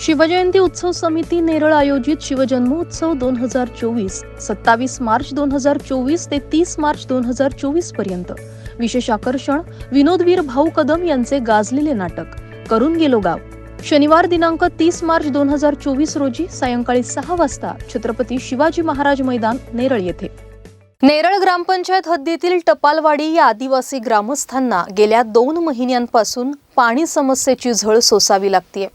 शिवजयंती उत्सव समिती नेरळ आयोजित शिवजन्मोत्सव दोन हजार चोवीस सत्तावीस मार्च दोन हजार चोवीस ते तीस मार्च दोन हजार चोवीसपर्यंत. विशेष आकर्षण विनोदवीर भाऊ कदम यांचे गाजलेले नाटक करून गेलो गाव. शनिवार दिनांक तीस मार्च दोन हजार चोवीस रोजी सायंकाळी सहा वाजता छत्रपती शिवाजी महाराज मैदान नेरळ येथे. नेरळ ग्रामपंचायत हद्दीतील टपालवाडी या आदिवासी ग्रामस्थांना गेल्या दोन महिन्यांपासून पाणी समस्येची झळ सोसावी लागतीये.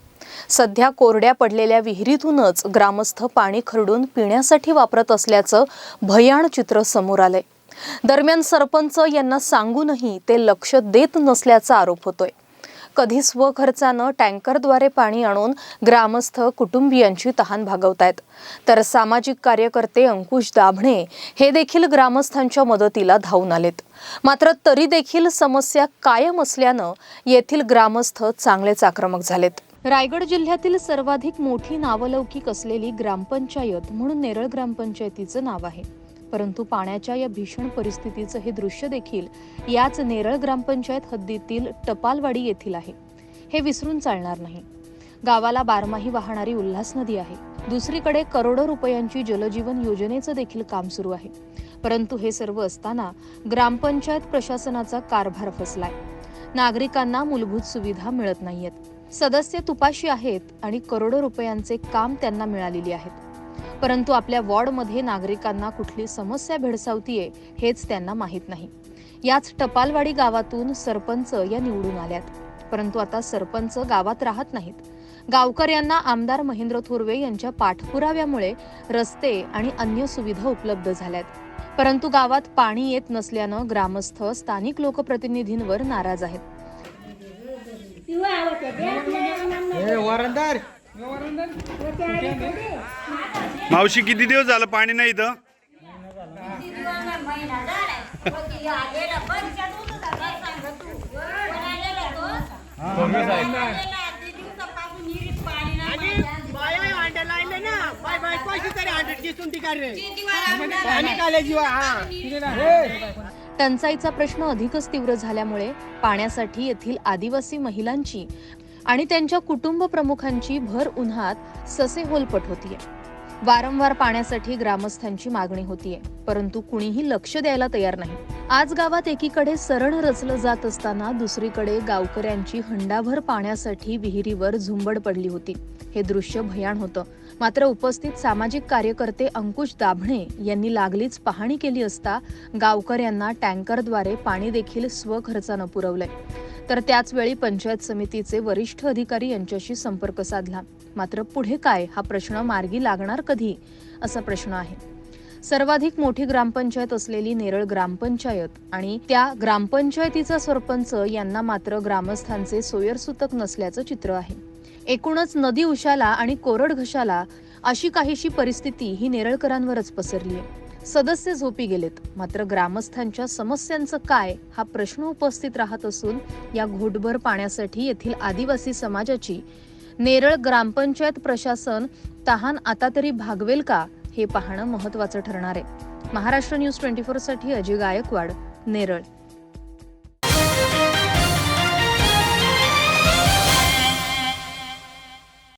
सध्या कोरड्या पडलेल्या विहिरीतूनच ग्रामस्थ पाणी खरडून पिण्यासाठी वापरत असल्याचं भयाण चित्र समोर आलंय. दरम्यान सरपंच यांना सांगूनही ते लक्ष देत नसल्याचा आरोप होतोय. कधी स्वखर्चानं टँकरद्वारे पाणी आणून ग्रामस्थ कुटुंबियांची तहान भागवतायत. तर सामाजिक कार्यकर्ते अंकुश दाभणे हे देखील ग्रामस्थांच्या मदतीला धावून आलेत. मात्र तरी देखील समस्या कायम असल्यानं येथील ग्रामस्थ चांगलेच आक्रमक झालेत. रायगड जिल्ह्यातील सर्वाधिक मोठी नावलौकिक असलेली ग्रामपंचायत म्हणून नेरळ ग्रामपंचायतीचं नाव आहे. परंतु पाण्याच्या या भीषण परिस्थितीचं हे दृश्य देखील याच नेरळ ग्रामपंचायत हद्दीतील टपालवाडी येथील आहे. हे विसरून चालणार नाही. गावाला बारमाही वाहणारी उल्हास नदी आहे. दुसरीकडे करोडो रुपयांची जलजीवन योजनेचं देखील काम सुरू आहे. परंतु हे सर्व असताना ग्रामपंचायत प्रशासनाचा कारभार फसलाय. नागरिकांना मूलभूत सुविधा मिळत नाहीयेत. सदस्य तुपाशी आहेत आणि करोडो रुपयांचे काम त्यांना मिळालेली आहेत. परंतु आपल्या वॉर्डमध्ये नागरिकांना कुठली समस्या भेडसावतीये हेच त्यांना माहीत नाही. याच टपालवाडी गावातून सरपंच या निवडून आल्यात. परंतु आता सरपंच गावात राहत नाहीत. गावकऱ्यांना आमदार महेंद्र थोरवे यांच्या पाठपुराव्यामुळे रस्ते आणि अन्य सुविधा उपलब्ध झाल्यात. परंतु गावात पाणी येत नसल्यानं ग्रामस्थ स्थानिक लोकप्रतिनिधींवर नाराज आहेत. मावशी किती दिवस झालं पाणी नाही इथं बाया अंडे लायले ना बाय बाय पैसे तरी हंड्रेड दिसून ती रे. पाणी काले जीवा हा. टंचाईचा प्रश्न अधिकच तीव्र झाल्यामुळे पाण्यासाठी येथील आदिवासी महिलांची आणि त्यांच्या कुटुंब प्रमुखांची भर उन्हात ससे होलपट होतीये. वारंवार पाण्यासाठी ग्रामस्थांची मागणी होतीये परंतु कुणीही लक्ष द्यायला तयार नाही. आज गावात एकीकडे सरण रचलं जात असताना दुसरीकडे गावकऱ्यांची हंडाभर पाण्यासाठी विहिरीवर झुंबड पडली होती. हे दृश्य भयाण होतं. मात्र उपस्थित सामाजिक कार्यकर्ते अंकुश दाभणे यांनी लागलीच पाहणी केली असता गावकऱ्यांना टँकरद्वारे पाणी देखील स्वखर्चानं पुरवलंय. तर त्याचवेळी पंचायत समितीचे वरिष्ठ अधिकारी यांच्याशी संपर्क साधला. मात्र पुढे काय? हा प्रश्न मार्गी लागणार कधी? असा प्रश्न आहे. सर्वाधिक मोठी ग्रामपंचायत असलेली नेरळ ग्रामपंचायत आणि त्या ग्रामपंचायतीचा सरपंच यांना मात्र ग्रामस्थांचे सोयरसूतक नसल्याचं चित्र आहे. एकूणच नदी उशाला आणि कोरड घशाला अशी काहीशी परिस्थिती ही नेरळकरांवरच पसरली आहे सदस्य झोपी गेलेत. मात्र ग्रामस्थांच्या समस्यांचं काय हा प्रश्न उपस्थित राहत असून या घोटभर पाण्यासाठी येथील आदिवासी समाजाची नेरळ ग्रामपंचायत प्रशासन तहान आता तरी भागवेल का हे पाहणं महत्वाचं ठरणार आहे. महाराष्ट्र न्यूज ट्वेंटी फोरसाठी अजय गायकवाड नेरळ.